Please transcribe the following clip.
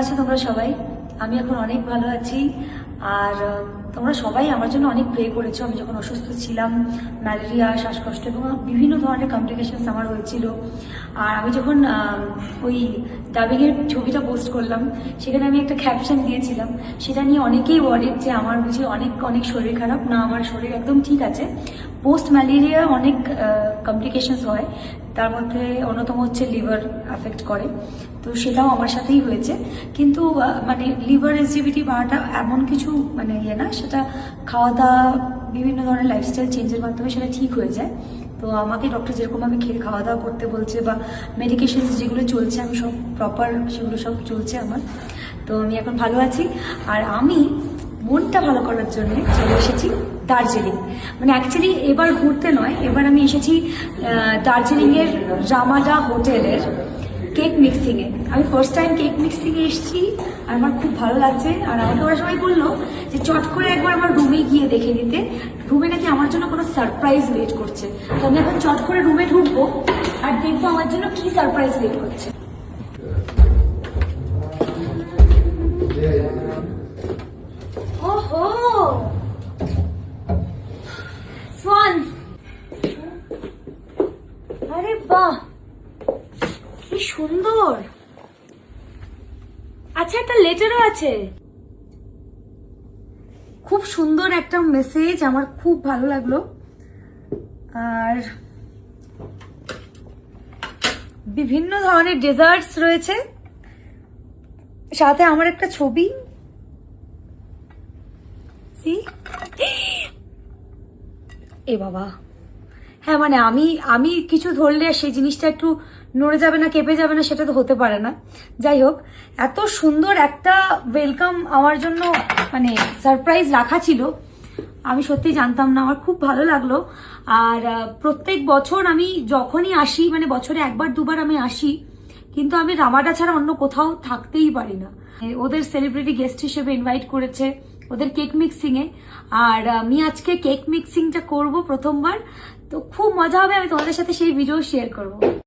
আছো তোমরা সবাই? আমি এখন অনেক ভালো আছি। আর তোমরা সবাই আমার জন্য অনেক প্রে করেছ। আমি যখন অসুস্থ ছিলাম ম্যালেরিয়া শ্বাসকষ্ট এবং বিভিন্ন ধরনের কমপ্লিকেশনস আমার হয়েছিল। আর আমি যখন ওই ডাবিংয়ের ছবিটা পোস্ট করলাম, সেখানে আমি একটা ক্যাপশন দিয়েছিলাম। সেটা নিয়ে অনেকেই ওয়ারিড যে আমার বুঝি অনেক অনেক শরীর খারাপ। না, আমার শরীর একদম ঠিক আছে। পোস্ট ম্যালেরিয়া অনেক কমপ্লিকেশনস হয়। তার মধ্যে অন্যতম হচ্ছে লিভার অ্যাফেক্ট করে। তো সেটাও আমার সাথেই হয়েছে। কিন্তু মানে লিভার এসজিবিটি বাড়াটা এমন কিছু মানে ইয়ে না, সেটা খাওয়া দাওয়া বিভিন্ন ধরনের লাইফস্টাইল চেঞ্জের মাধ্যমে সেটা ঠিক হয়ে যায়। তো আমাকে ডক্টর যেরকমভাবে খেয়ে খাওয়া দাওয়া করতে বলছে বা মেডিকেশনস যেগুলো চলছে, আমি সব প্রপার সেগুলো সব চলছে আমার। তো আমি এখন ভালো আছি। আর আমি মনটা ভালো করার জন্য চলে এসেছি দার্জিলিং। মানে অ্যাকচুয়ালি এবার ঘুরতে নয়, এবার আমি এসেছি দার্জিলিংয়ের রামাডা হোটেলের কেক মিক্সিংয়ে আমি ফার্স্ট টাইম কেক মিক্সিংয়ে এসেছি, আর আমার খুব ভালো লাগছে। আর আমাকে ওরা সবাই বলল যে চট করে একবার আমার রুমে গিয়ে দেখে নিতে। রুমে নাকি আমার জন্য কোনো সারপ্রাইজ ওয়েট করছে। তো আমি এখন চট করে রুমে ঢুকবো, আর দেখব আমার জন্য কি সারপ্রাইজ ওয়েট করছে। ওহো! আরে কি সুন্দর। আচ্ছা একটা লেটারও আছে। খুব সুন্দর একটা মেসেজ আমার খুব ভালো লাগল। আর বিভিন্ন ধরনের ডেজার্টস রয়েছে। সাথে আমার একটা ছবি? এ বাবা। হ্যাঁ মানে আমি আমি কিছু ধরলে সেই জিনিসটা একটু নড়ে যাবে না, কেঁপে যাবে না, সেটা তো হতে পারে না। যাই হোক, এত সুন্দর একটা ওয়েলকাম আমার জন্য মানে সারপ্রাইজ রাখা ছিল। আমি সত্যি জানতাম না, আমার খুব ভালো লাগল। আর প্রত্যেক বছর আমি যখনই আসি মানে বছরে একবার, দুবার আমি আসি, কিন্তু আমি রামাডা ছাড়া অন্য কোথাও থাকতেই পারি না। ওদের সেলিব্রিটি গেস্ট হিসেবে ইনভাইট করেছে, ওদের কেক মিক্সিং এ আর আমি আজকে কেক মিক্সিংটা করব প্রথমবার। তো খুব মজা হবে আমি তোমাদের সাথে সেই ভিডিও শেয়ার করব।